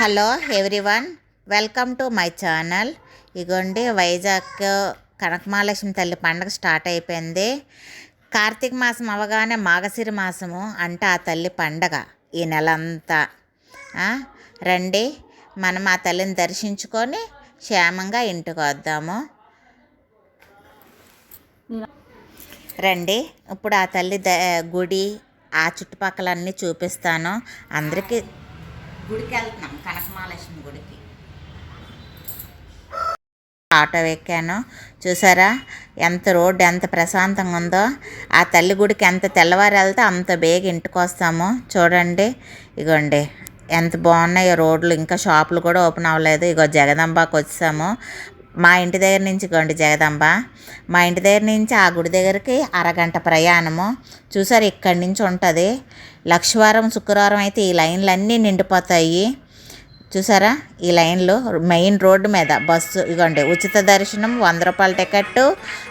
Hello everyone welcome to my channel. ఇగోండి వైజాగ్ కనకమహాలక్ష్మి తల్లి పండగ స్టార్ట్ అయిపోయింది. కార్తీక మాసం అవగానే మాఘశిర మాసము అంటే ఆ తల్లి పండగ ఈ నెల అంతా రండి మనం ఆ తల్లిని దర్శించుకొని క్షేమంగా ఇంటికి వద్దాము. రండి ఇప్పుడు ఆ తల్లి ద గుడి ఆ చుట్టుపక్కలన్నీ చూపిస్తాను. అందరికీ గుడికి వెళ్తున్నాం కనకమహాలక్ష్మి గుడికి. ఆటో ఎక్కాను. చూసారా? ఎంత రోడ్డు ఎంత ప్రశాంతంగా ఉందో. ఆ తల్లి గుడికి ఎంత తెల్లవారు వెళ్తే అంత బేగ ఇంటికి వస్తాము. చూడండి. ఇగోండి. ఎంత బాగున్నాయో రోడ్లు. ఇంకా షాపులు కూడా ఓపెన్ అవ్వలేదు. ఇగో జగదంబాకి వచ్చాము మా ఇంటి దగ్గర నుంచి గండి జగదంబ మా ఇంటి దగ్గర నుంచి ఆ గుడి దగ్గరికి అరగంట ప్రయాణము. చూసారు ఇక్కడి నుంచి ఉంటుంది. లక్షవారం శుక్రవారం అయితే ఈ లైన్లు అన్నీ నిండిపోతాయి. చూసారా ఈ లైన్లో మెయిన్ రోడ్డు మీద బస్సు ఇగోండి ఉచిత దర్శనం వంద రూపాయల టికెట్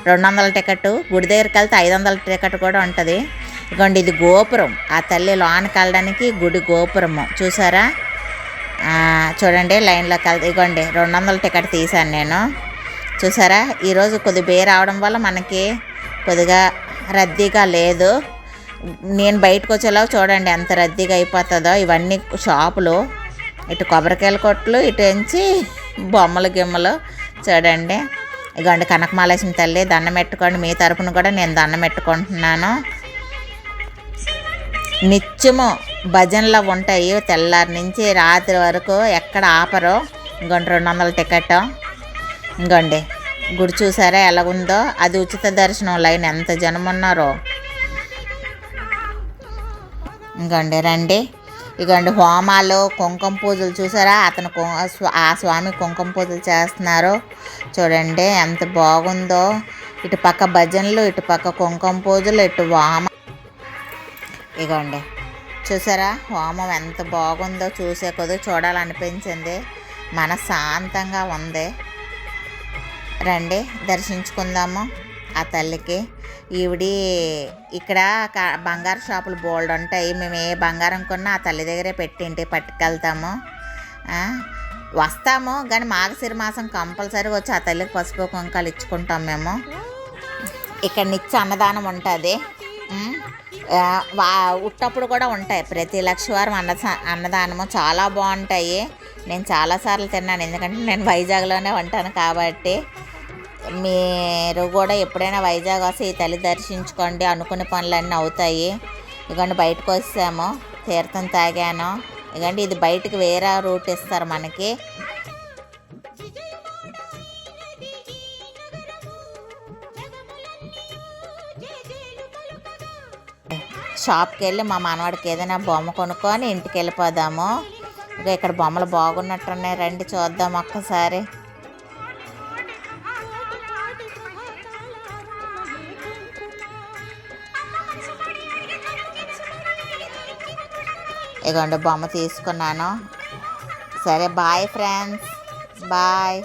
రెండు వందల టికెట్ గుడి దగ్గరికి వెళ్తే ఐదు వందల టికెట్ కూడా ఉంటుంది. ఇగోండి ఇది గోపురం. ఆ తల్లి లోనకి వెళ్ళడానికి గుడి గోపురము. చూసారా చూడండి లైన్లో కలిసి ఇగోండి రెండు వందల టికెట్ తీశాను నేను. చూసారా? ఈరోజు కొద్ది బే రావడం వల్ల మనకి కొద్దిగా రద్దీగా లేదు. నేను బయటకు వచ్చేలా చూడండి ఎంత రద్దీగా అయిపోతుందో. ఇవన్నీ షాపులు ఇటు కొబ్బరికాయల కొట్లు ఇటు నుంచి బొమ్మలు గిమ్మలు చూడండి. ఇగోండి కనకమాలేసిన తల్లి దండం పెట్టుకోండి. మీ తరపున కూడా నేను దండం పెట్టుకుంటున్నాను. నిత్యము భజనలు ఉంటాయి తెల్లారి నుంచి రాత్రి వరకు ఎక్కడ ఆపరు. ఇంకోండి రెండు వందల టికెట్. ఇంకోండి గుడి చూసారా ఎలాగుందో? అది ఉచిత దర్శనం లైన్. ఎంత జనం ఉన్నారో. ఇంకోండి రండి. ఇగోండి హోమాలు కుంకుమ పూజలు చూసారా? అతను ఆ స్వామి కుంకుమ పూజలు చేస్తున్నారు. చూడండి ఎంత బాగుందో. ఇటు పక్క భజనలు ఇటు పక్క కుంకుమ పూజలు ఇటు వామ ఇగోండి చూసారా? హోమం ఎంత బాగుందో చూసే కొద్ది చూడాలనిపించింది. మన శాంతంగా ఉంది. రండి దర్శించుకుందాము ఆ తల్లికి. ఈవిడి ఇక్కడ బంగారు షాపులు బోల్డ్ ఉంటాయి. మేము ఏ బంగారం కొన్నా ఆ తల్లి దగ్గరే పెట్టింటి పట్టుకెళ్తాము. వస్తాము కానీ మాఘశిర మాసం కంపల్సరీ వచ్చి ఆ తల్లికి పసుపు కుంకాలు ఇచ్చుకుంటాం మేము. ఇక్కడ నిత్య అన్నదానం ఉంటుంది. ఉట్టప్పుడు కూడా ఉంటాయి. ప్రతి లక్షవారం అన్న అన్నదానము చాలా బాగుంటాయి. నేను చాలాసార్లు తిన్నాను. ఎందుకంటే నేను వైజాగ్లోనే ఉంటాను కాబట్టి మీరు కూడా ఎప్పుడైనా వైజాగ్ వస్తే ఈ తల్లి దర్శించుకోండి. అనుకునే పనులన్నీ అవుతాయి. ఇదిగోండి బయటకు వచ్చాము. తీర్థం తాగాను. ఇగండి ఇది బయటికి వేరే రూట్ ఇస్తారు మనకి. షాప్కి వెళ్ళి మా మనవాడికి ఏదైనా బొమ్మ కొనుక్కొని ఇంటికి వెళ్ళిపోదాము ఇక ఇక్కడ బొమ్మలు బాగున్నట్టున్నాయి. రండి చూద్దాం ఒక్కసారి. ఇగోండి బొమ్మ తీసుకున్నాను. సరే బాయ్ ఫ్రెండ్స్. బాయ్.